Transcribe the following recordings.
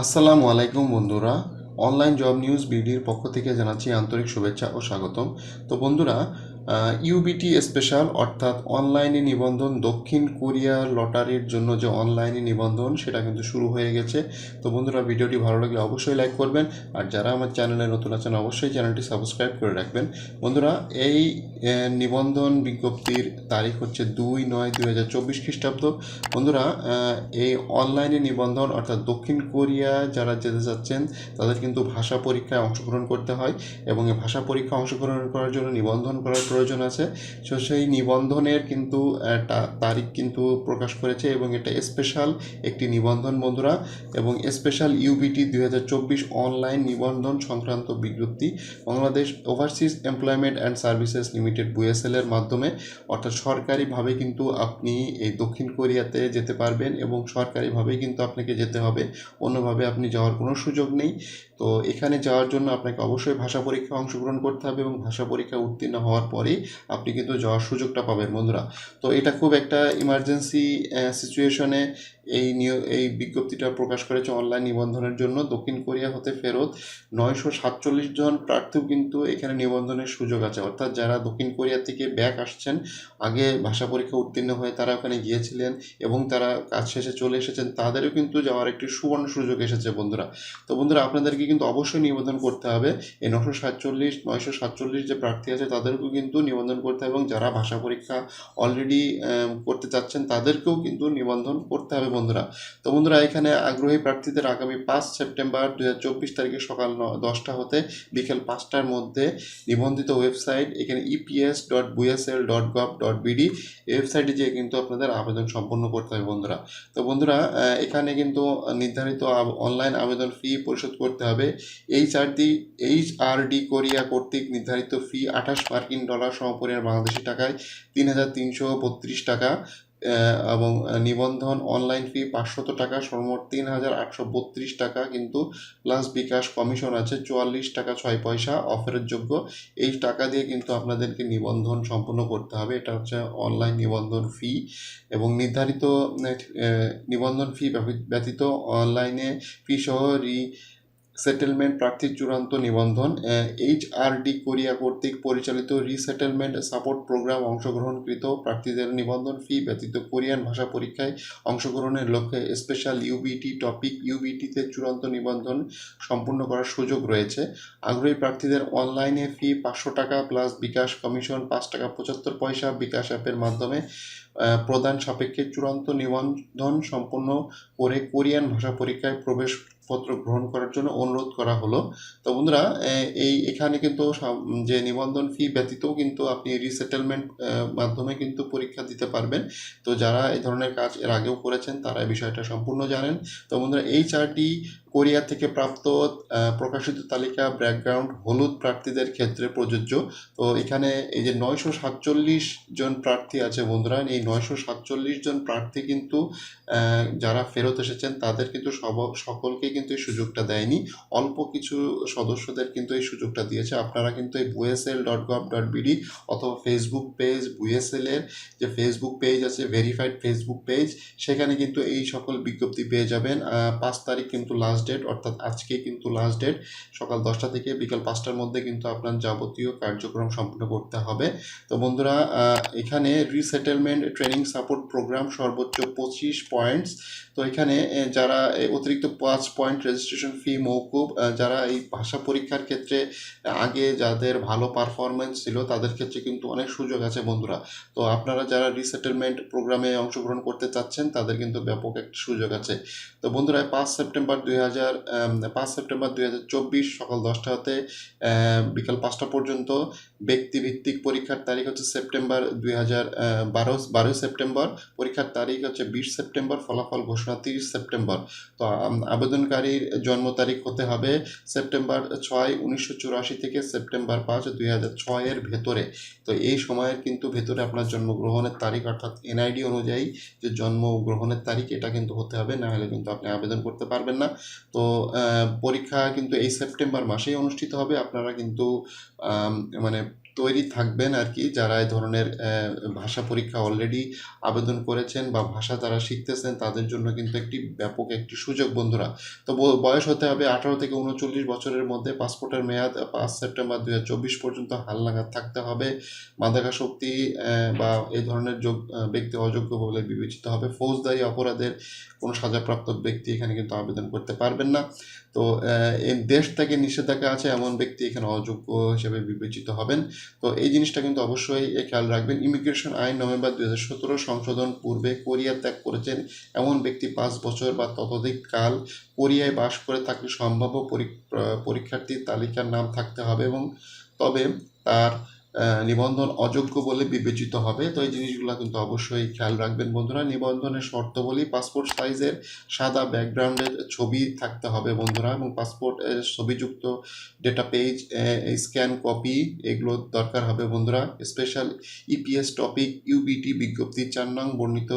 আসসালামু আলাইকুম বন্ধুরা। অনলাইন জব নিউজ বিডির পক্ষ থেকে জানাচ্ছি আন্তরিক শুভেচ্ছা ও স্বাগতম। তো বন্ধুরা ইউবিটি স্পেশাল অর্থাৎ অনলাইনে নিবন্ধন দক্ষিণ কোরিয়া লটারির জন্য যে অনলাইনে নিবন্ধন, সেটা কিন্তু শুরু হয়ে গেছে। তো বন্ধুরা, ভিডিওটি ভালো লাগলে অবশ্যই লাইক করবেন। আর যারা আমার চ্যানেলে নতুন আছেন, অবশ্যই চ্যানেলটি সাবস্ক্রাইব করে রাখবেন। বন্ধুরা, এই নিবন্ধন বিজ্ঞপ্তির তারিখ হচ্ছে দুই নয় দুই হাজার চব্বিশ খ্রিস্টাব্দ। বন্ধুরা এই অনলাইনে নিবন্ধন, অর্থাৎ দক্ষিণ কোরিয়া যারা যেতে চাচ্ছেন, তাদের কিন্তু ভাষা পরীক্ষায় অংশগ্রহণ করতে হয়। এবং এই ভাষা পরীক্ষা অংশগ্রহণ করার জন্য নিবন্ধন করার প্রয়োজন আছে। তো সেই নিবন্ধনের কিন্তু তারিখ কিন্তু প্রকাশ করেছে এবং এটা স্পেশাল একটি নিবন্ধন বন্ধুরা এবং স্পেশাল ইউবিটি দুই হাজার চব্বিশ অনলাইন নিবন্ধন সংক্রান্ত বিজ্ঞপ্তি Bangladesh overseas employment and services limited BOESL এর মাধ্যমে। অর্থাৎ সরকারিভাবে কিন্তু আপনি এই দক্ষিণ কোরিয়াতে যেতে পারবেন এবং সরকারিভাবেই কিন্তু আপনাকে যেতে হবে। অন্যভাবে আপনি যাওয়ার কোনো সুযোগ নেই। তো এখানে যাওয়ার জন্য আপনাকে অবশ্যই ভাষা পরীক্ষা অংশগ্রহণ করতে হবে এবং ভাষা পরীক্ষা উত্তীর্ণ হওয়ার পরেই আপনি কিন্তু যাওয়ার সুযোগটা পাবেন, বন্ধুরা। তো এটা খুব একটা ইমার্জেন্সি সিচুয়েশনে এই নিয় এই বিজ্ঞপ্তিটা প্রকাশ করেছে অনলাইন নিবন্ধনের জন্য। দক্ষিণ কোরিয়া হতে ফেরত নয়শো সাতচল্লিশ জন প্রার্থীও কিন্তু এখানে নিবন্ধনের সুযোগ আছে। অর্থাৎ যারা দক্ষিণ কোরিয়া থেকে ব্যাক আসছেন, আগে ভাষা পরীক্ষা উত্তীর্ণ হয়ে তারা ওখানে গিয়েছিলেন এবং তারা কাজ শেষে চলে এসেছেন, তাদেরও কিন্তু যাওয়ার একটি সুবর্ণ সুযোগ এসেছে, বন্ধুরা। তো বন্ধুরা, আপনাদেরকে কিন্তু অবশ্যই নিবন্ধন করতে হবে। এই নশো সাতচল্লিশ, নয়শো সাতচল্লিশ যে প্রার্থী আছে, তাদেরকেও কিন্তু নিবন্ধন করতে হবে এবং যারা ভাষা পরীক্ষা অলরেডি করতে চাচ্ছেন তাদেরকেও কিন্তু নিবন্ধন করতে হবে বন্ধুরা। তো বন্ধুরা, এখানে আগ্রহী প্রার্থীদের আগামী পাঁচ সেপ্টেম্বর দু হাজার চব্বিশ তারিখে সকাল দশটা হতে বিকেল পাঁচটার মধ্যে নিবন্ধিত ওয়েবসাইট, এখানে EPS dot BOESL dot gov dot BD ওয়েবসাইটে যেয়ে কিন্তু আপনাদের আবেদন সম্পন্ন করতে হবে বন্ধুরা। তো বন্ধুরা এখানে কিন্তু নির্ধারিত অনলাইন আবেদন ফি পরিশোধ করতে হবে। H R D H R D Korea কর্তৃক নির্ধারিত ফি আঠাশ মার্কিন ডলার সমপরিমাণ বাংলাদেশি টাকায় তিন হাজার তিনশো বত্রিশ টাকা এবং নিবন্ধন অনলাইন ফি পাঁচশত টাকা, সর্বমোট তিন হাজার আটশো বত্রিশ টাকা, কিন্তু প্লাস বিকাশ কমিশন আছে চুয়াল্লিশ টাকা ছয় পয়সা অফারের যোগ্য। এই টাকা দিয়ে কিন্তু আপনাদেরকে নিবন্ধন সম্পূর্ণ করতে হবে। এটা হচ্ছে অনলাইন নিবন্ধন ফি এবং নির্ধারিত নিবন্ধন ফি ব্যতীত অনলাইনে ফি সহ রি সেটেলমেন্ট প্রার্থীর চূড়ান্ত নিবন্ধন এইচ আর ডি কোরিয়া কর্তৃক পরিচালিত রিসেটেলমেন্ট সাপোর্ট প্রোগ্রাম অংশগ্রহণকৃত প্রার্থীদের নিবন্ধন ফি ব্যতীত কোরিয়ান ভাষা পরীক্ষায় অংশগ্রহণের লক্ষ্যে স্পেশাল ইউবিটি টপিক ইউবিটিতে চূড়ান্ত নিবন্ধন সম্পূর্ণ করার সুযোগ রয়েছে। আগ্রহী প্রার্থীদের অনলাইনে ফি পাঁচশো টাকা প্লাস বিকাশ কমিশন পাঁচ টাকা পঁচাত্তর পয়সা বিকাশ অ্যাপের মাধ্যমে প্রদান সাপেক্ষে চূড়ান্ত নিবন্ধন সম্পন্ন করে কোরিয়ান ভাষা পরীক্ষায় প্রবেশপত্র গ্রহণ করার জন্য অনুরোধ করা হলো। তো বন্ধুরা এই এখানে কিন্তু যে নিবন্ধন ফি ব্যতীতও কিন্তু আপনি রিসেটেলমেন্ট মাধ্যমে কিন্তু পরীক্ষা দিতে পারবেন। তো যারা এই ধরনের কাজ এর আগেও করেছেন, তারা এই বিষয়টা সম্পূর্ণ জানেন। তো বন্ধুরা, এই চারটি কোরিয়া থেকে প্রাপ্ত প্রকাশিত তালিকা, ব্যাকগ্রাউন্ড হলুদ প্রার্থীদের ক্ষেত্রে প্রযোজ্য। তো এখানে এই যে নয়শো সাতচল্লিশ জন প্রার্থী আছে বন্ধুরা, এই নয়শো সাতচল্লিশ জন প্রার্থী কিন্তু যারা ফেরত এসেছেন, তাদের কিন্তু সব, সকলকে কিন্তু এই সুযোগটা দেয়নি। অল্প কিছু সদস্যদের কিন্তু এই সুযোগটা দিয়েছে। আপনারা কিন্তু এই BOESL dot gov dot BD অথবা ফেসবুক পেজ বুয়েসেল এর যে ফেসবুক পেজ আছে ভেরিফাইড ফেসবুক পেজ সেখানে কিন্তু এই সকল বিজ্ঞপ্তি পেয়ে যাবেন। পাঁচ তারিখ কিন্তু লাস্ট ডেট অর্থাৎ আজকে কিন্তু লাস্ট ডেট সকাল দশটা থেকে বিকাল পাঁচটার মধ্যে কিন্তু আপনার যাবতীয় কার্যক্রম সম্পূর্ণ করতে হবে। তো বন্ধুরা এখানে রিসেটেলমেন্ট ট্রেনিং সাপোর্ট প্রোগ্রাম সর্বোচ্চ পঁচিশ পয়েন্টস তো এখানে যারা অতিরিক্ত পাঁচ পয়েন্ট রেজিস্ট্রেশন ফি মৌকুব যারা এই ভাষা পরীক্ষার ক্ষেত্রে আগে যাদের ভালো পারফরমেন্স ছিল তাদের ক্ষেত্রে কিন্তু অনেক সুযোগ আছে বন্ধুরা। তো আপনারা যারা রিসেটেলমেন্ট প্রোগ্রামে অংশগ্রহণ করতে চাচ্ছেন তাদের কিন্তু ব্যাপক একটা সুযোগ আছে। তো বন্ধুরা পাঁচ সেপ্টেম্বর দুই হাজার পাঁচ সেপ্টেম্বর দুই হাজার চব্বিশ সকাল দশটা হতে বিকাল পাঁচটা পর্যন্ত ব্যক্তিভিত্তিক পরীক্ষার তারিখ হচ্ছে সেপ্টেম্বর দুই হাজার বারো বারোই সেপ্টেম্বর। পরীক্ষার তারিখ হচ্ছে বিশ সেপ্টেম্বর ফলাফল ঘোষণা তিরিশ সেপ্টেম্বর। তো আম, আবেদনকারীর জন্ম তারিখ হতে হবে সেপ্টেম্বর ছয়, উনিশশো চুরাশি থেকে সেপ্টেম্বর পাঁচ, দুই হাজার ভেতরে। তো এই সময়ের কিন্তু ভেতরে আপনার জন্মগ্রহণের তারিখ, অর্থাৎ এনআইডি অনুযায়ী যে জন্মগ্রহণের তারিখ, এটা কিন্তু হতে হবে, না হলে কিন্তু আপনি আবেদন করতে পারবেন না। তো পরীক্ষা কিন্তু এই সেপ্টেম্বর মাসেই অনুষ্ঠিত হবে, আপনারা কিন্তু মানে তৈরি থাকবেন আর কি, যারা এই ধরনের ভাষা পরীক্ষা অলরেডি আবেদন করেছেন বা ভাষা যারা শিখতেছেন, তাদের জন্য কিন্তু একটি ব্যাপক একটি সুযোগ বন্ধুরা। তো বয়স হতে হবে আঠারো থেকে উনচল্লিশ বছরের মধ্যে, পাসপোর্টের মেয়াদ পাঁচ সেপ্টেম্বর দু হাজার চব্বিশ পর্যন্ত হালনাগাদ থাকতে হবে। মাদকা শক্তি বা এই ধরনের যোগ ব্যক্তি অযোগ্য বলে বিবেচিত হবে। ফৌজদারি অপরাধের কোনো সাজাপ্রাপ্ত ব্যক্তি এখানে কিন্তু আবেদন করতে পারবেন না। তো এই দেশ থেকে নিষেধাজ্ঞা আছে, এমন ব্যক্তি এখানে অযোগ্য হিসেবে বিবেচিত হবেন। তো এই জিনিসটা কিন্তু অবশ্যই খেয়াল রাখবেন। ইমিগ্রেশন আইন নভেম্বর দুই হাজার সতেরো সংশোধন পূর্বে কোরিয়া ত্যাগ করেছেন এমন ব্যক্তি পাঁচ বছর বা ততোধিক কাল কোরিয়ায় বাস করে থাকলে সম্ভাব্য পরীক্ষার্থীর তালিকার নাম থাকতে হবে এবং তবে তার নিবন্ধন অযোগ্য বলে বিবেচিত হবে। তো এই জিনিসগুলো কিন্তু অবশ্যই খেয়াল রাখবেন বন্ধুরা। নিবন্ধনের শর্তাবলী পাসপোর্ট সাইজের সাদা ব্যাকগ্রাউন্ডের ছবি থাকতে হবে বন্ধুরা এবং পাসপোর্ট ছবিযুক্ত ডেটা পেজ স্ক্যান কপি এগুলো দরকার হবে বন্ধুরা। স্পেশাল ইপিএস টপিক ইউবিটি বিজ্ঞপ্তি, চার নং বর্ণিত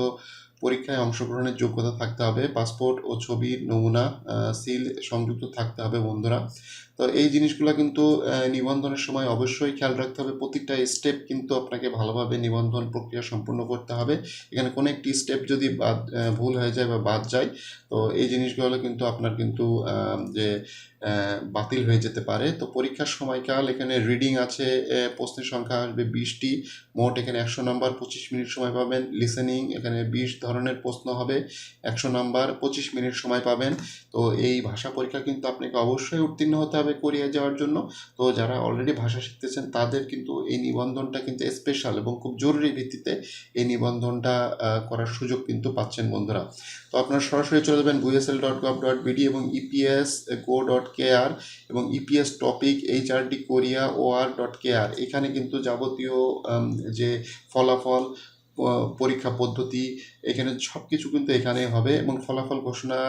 পরীক্ষায় অংশগ্রহণের যোগ্যতা থাকতে হবে। পাসপোর্ট ও ছবির নমুনা সিল সংযুক্ত থাকতে হবে বন্ধুরা। তো এই জিনিসগুলো কিন্তু নিবন্ধনের সময় অবশ্যই খেয়াল রাখতে হবে। প্রতিটা স্টেপ কিন্তু আপনাকে ভালোভাবে নিবন্ধন প্রক্রিয়া সম্পূর্ণ করতে হবে। এখানে কোনো একটি স্টেপ যদি বাদ ভুল হয়ে যায় বা বাদ যায়, তো এই জিনিসগুলো কিন্তু আপনার কিন্তু যে বাতিল হয়ে যেতে পারে। তো পরীক্ষার সময়কাল, এখানে রিডিং আছে প্রশ্নের সংখ্যা আসবে বিশটি। মোট এখানে একশো নাম্বার, পঁচিশ মিনিট সময় পাবেন। লিসেনিং এখানে বিশ ধরনের প্রশ্ন হবে, একশো নাম্বার, পঁচিশ মিনিট সময় পাবেন। তো এই ভাষা পরীক্ষা কিন্তু আপনাকে অবশ্যই উত্তীর্ণ হতে হবে। কোরিয়া যাওয়ার জন্য। তো যারা অলরেডি ভাষা শিখতেছেন, তাদের কিন্তু এই নিবন্ধনটা কিন্তু স্পেশাল এবং খুব জরুরি ভিত্তিতে এই নিবন্ধনটা করার সুযোগ কিন্তু পাচ্ছেন বন্ধুরা। তো আপনারা সরাসরি চলে যাবেন BOESL dot gov dot BD এবং ইপিএস গো ডট কেআর এবং EPS topic HRD Korea OR dot KR এখানে কিন্তু যাবতীয় যে ফলাফল পরীক্ষা পদ্ধতি, এখানে সব কিছু কিন্তু এখানে হবে এবং ফলাফল ঘোষণা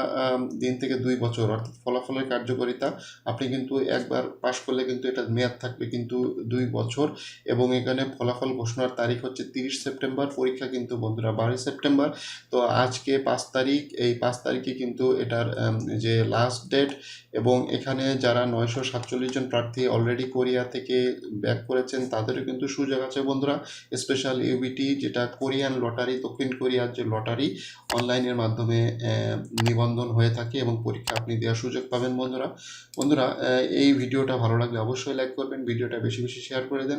দিন থেকে দুই বছর, অর্থাৎ ফলাফলের কার্যকারিতা, আপনি কিন্তু একবার পাশ করলে কিন্তু এটা মেয়াদ থাকবে কিন্তু দুই বছর এবং এখানে ফলাফল ঘোষণার তারিখ হচ্ছে তিরিশ সেপ্টেম্বর, পরীক্ষা কিন্তু বন্ধুরা বারোই সেপ্টেম্বর। তো আজকে পাঁচ তারিখ, এই পাঁচ তারিখে কিন্তু এটার যে লাস্ট ডেট এবং এখানে যারা নয়শো সাতচল্লিশ জন প্রার্থী অলরেডি কোরিয়া থেকে ব্যাক করেছেন, তাদেরও কিন্তু সুযোগ আছে বন্ধুরা। স্পেশাল ইউবিটি যেটা কোরিয়ান লটারি, দক্ষিণ কোরিয়ার যে লটারি, অনলাইনের মাধ্যমে নিবন্ধন হয়ে থাকে এবং পরীক্ষা আপনি দেওয়ার সুযোগ পাবেন বন্ধুরা। বন্ধুরা এই ভিডিওটা ভালো লাগলে অবশ্যই লাইক করবেন, ভিডিওটা বেশি বেশি শেয়ার করে দেন।